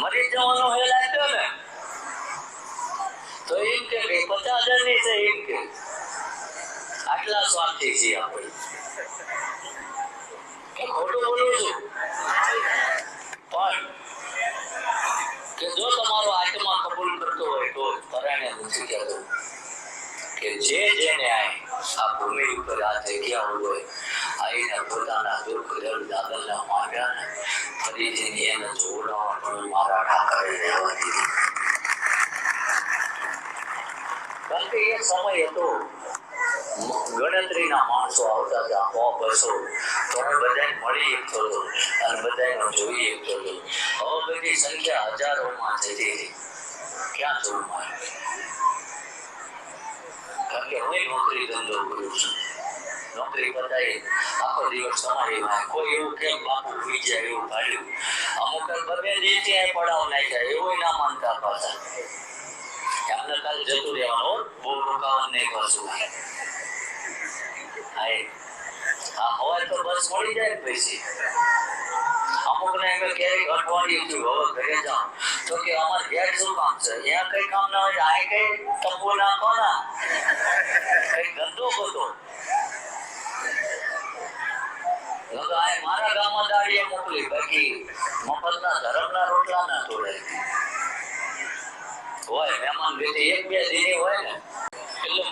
મરી જવાનો હેલ આપ્યો ને, તો એમ કે પચાસ હજારની છે એમ કે. આટલા સ્વાર્થી છીએ આપણે. ખોટું બોલું છું. પણ કે જો તમારો આત્મા કબૂલ કરતો હોય તો પરાયને નથી કહેવું કે જે જેને આ ભૂમિ ઉપર આ જગ્યા હોય, આ પોતાના દુઃખ દર્દ આગળના માંડ્યા ફરીથી એને જોડાવા પણ મારા ઠાકરે રહેવા દીધી કારણ કે એ સમય હતો ગણતરીના માણસો આવતા હતા. સો બસો તો હું બધાને મળી એકતો હતો અને બધાને જોઈ એકતો હતો હવે બધી સંખ્યા હજારોમાં જતી હતી ક્યાં જવું મારે કારણ કે હું નોકરી ધંધો કરું છું નોકરી બધાએ આખો દિવસ તમારી કોઈ એવું કેમ બાપુ ભૂલી જાય એવું ભાડ્યું અમુક બબે રીતે પડાવ નાખ્યા, એવું ના માનતા પાછા. એમને કાલે જતું રહેવાનું બહુ રોકાવાનું નહીં કરશું હા, એ. હા હવે તો બસ મળી જાય પૈસી. અમુક ને એમ ક્યારેક અઠવાડિયું થયું, હવે ઘરે જાઓ. તો કે અમારે ઘેર શું કામ છે? ત્યાં કઈ કામ ના હોય, આ કઈ તંબુ નાખો ના કઈ ધંધો બધો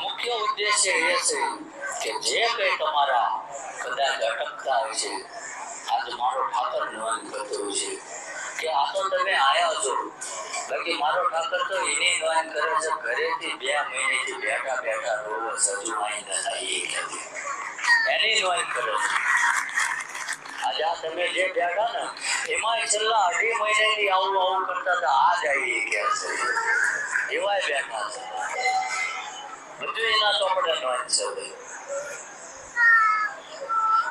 મુખ્ય ઉદ્દેશ્ય એ છે કે જે કઈ તમારા કદાચ અટકતા હોય છે, આજે મારો ઠાકર નિવાન કરતો હોય છે. કે આ તો તમે આયા છો, બાકી મારો ઠાકર તો એની નિવાન કરે છે, ઘરેથી બે મહિનેથી બેઠા બેઠા રોવો સજુ આઈને થાય એની નિવાન કરે છે.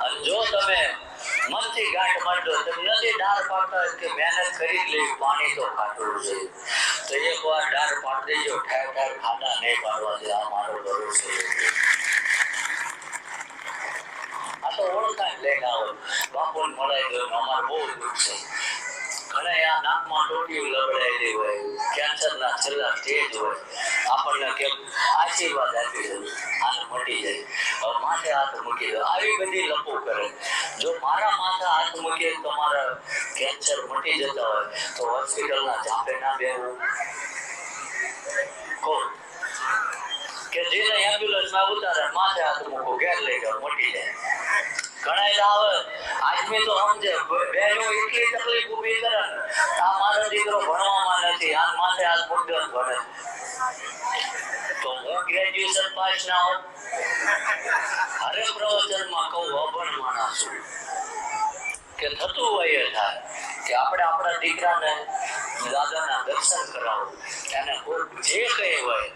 અને જો તમે મનથી ગાંઠ માંડો, તમે નથી ડાર પાડતા કે મહેનત કરી જ લેવી પાણી તો કાઢવું છે. તો એક વાર ડાર પાડી દેજો, ઠેર ઠેર ખાડા નહીં પાડવા દે મારો ભરોસો છે. આ તો ઓળખાણ લઈને આવો બાપુને મળાઈ ગયો ને બહુ દુઃખ છે. ઘણા આ નાકમાં ટોટિયું લબડાયેલી હોય કેન્સરના છેલ્લા સ્ટેજ હોય. આપણને કેમ? આશીર્વાદ આપી દે. હાથ મટી જાય. માથે હાથ મૂકી દે. આવી બધી લપો કરે. જો મારા માથે હાથ મૂકીએ તમારા કેન્સર મટી જતા હોય. તો હોસ્પિટલના ચાપે ના બેવું કોણ? કે જેને એમ્બ્યુલન્સમાં ઉતારે, માથે હાથ મૂકો, ઘેર લઈ જાઓ, મટી જાય. ઘણા આવે. ભણે. તો હું પાસ ના હોત હરે પ્રવચનમાં કહું, અભણ માણસ કે થતું હોય એ થાય. કે આપણે આપણા દીકરાને દાદાના દર્શન કરાવો કોઈ જે કહે હોય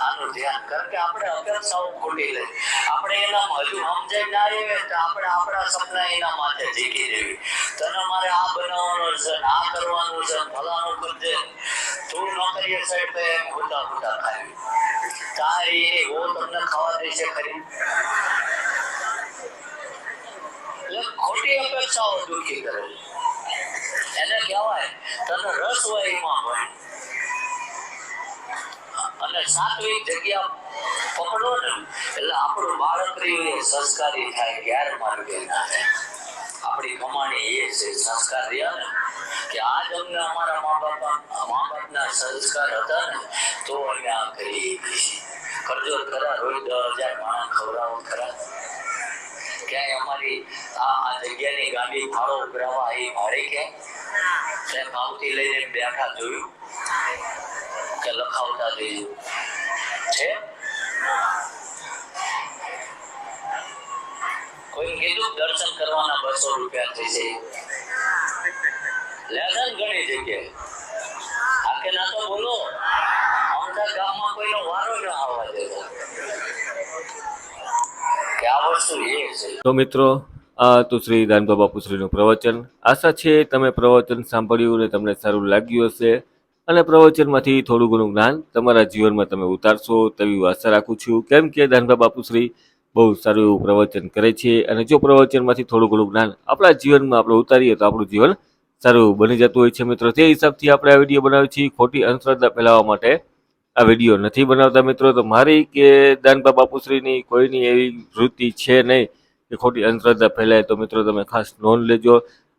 આનું ધ્યાન કારણ કે આપણે અપેક્ષાઓ ખોટી લે આપણે એનામાં હજુ સમજાય ના આવે તો આપણે આપણા સપના એના માથે જીકી દેવી તને મારે આ બનાવવાનું છે આ કરવાનું છે ને ફલાણું કરજે તું નોકરી સાઈડ તો એમ ખોટા ખોટા ખાવી તારી એ ઓ તમને ખાવા દેશે ખરી ખોટી અપેક્ષાઓ દુઃખી કરે એને કહેવાય, તને રસ હોય એમાં હોય. અને સાત્વિક જગ્યા પકડો ને, એટલે આપણું બાળક રહ્યું સંસ્કારી થાય ગેરમાર્ગે ના થાય આપણી કમાણી એ છે સંસ્કાર રહ્યા ને, કે આજ અમને અમારા મા બાપા મા બાપના સંસ્કાર હતા ને, તો અમે આ કરી કરજો ખરા, રોજ દસ હજાર માણસ ખવડાવો ખરા. ક્યાંય અમારી આ આ જગ્યાની ગાડી ફાળો ઉભરાવા એ મારે ક્યાંય? તે ભાવથી લઈને બેઠા જોયું કે લખાવતા જોયું છે. કોઈ કીધું, દર્શન કરવાના બસો રૂપિયા થશે લેસન ઘણી જગ્યાએ. આખે ના તો બોલો અમદાવાદ ગામમાં કોઈનો વારો ન આવવા છે. તો મિત્રો આ તો શ્રી દાનબા બાપુશ્રીનું પ્રવચન. આશા છે તમે પ્રવચન સાંભળ્યું અને તમને સારું લાગ્યું હશે. અને પ્રવચનમાંથી થોડું ઘણું જ્ઞાન તમારા જીવનમાં તમે ઉતારશો તેવી આશા રાખું છું. કેમ કે દાનબા બાપુશ્રી બહુ સારું એવું પ્રવચન કરે છે અને જો પ્રવચનમાંથી થોડું ઘણું જ્ઞાન આપણા જીવનમાં આપણે ઉતારીએ તો આપણું જીવન સારું બની જતું હોય છે મિત્રો. તે હિસાબથી આપણે આ વીડિયો બનાવીએ છીએ ખોટી અંધશ્રદ્ધા ફેલાવવા માટે આ વીડિયો નથી બનાવતા મિત્રો. તો મારી કે દાનબા બાપુશ્રીની કોઈની એવી વૃત્તિ છે નહીં કે ખોટી અંધશ્રદ્ધા ફેલાય તો મિત્રો તમે ખાસ નોંધ લેજો.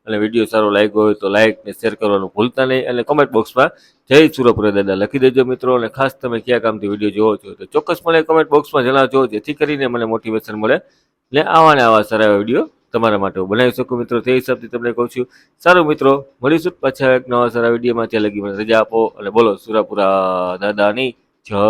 અને વીડિયો સારો લાગ્યો હોય તો લાઇક ને શેર કરવાનું ભૂલતા નહીં. અને કમેન્ટ બોક્સમાં જય સુરપુરા દાદા લખી દેજો મિત્રો. અને ખાસ તમે કયા કામથી વીડિયો જોવો છો તો ચોક્કસપણે કમેન્ટ બોક્સમાં જણાવજો. જેથી કરીને મને મોટિવેશન મળે ને આવા ને આવા સારા વીડિયો તમારા માટે બનાવી શકું મિત્રો. તે હિસાબથી તમને કહું છું, સારું મિત્રો, મળીશું પાછા એક નવા સારા વિડીયોમાં. ત્યાં લગી મને રજા આપો અને બોલો સુરાપુરા દાદાની જય.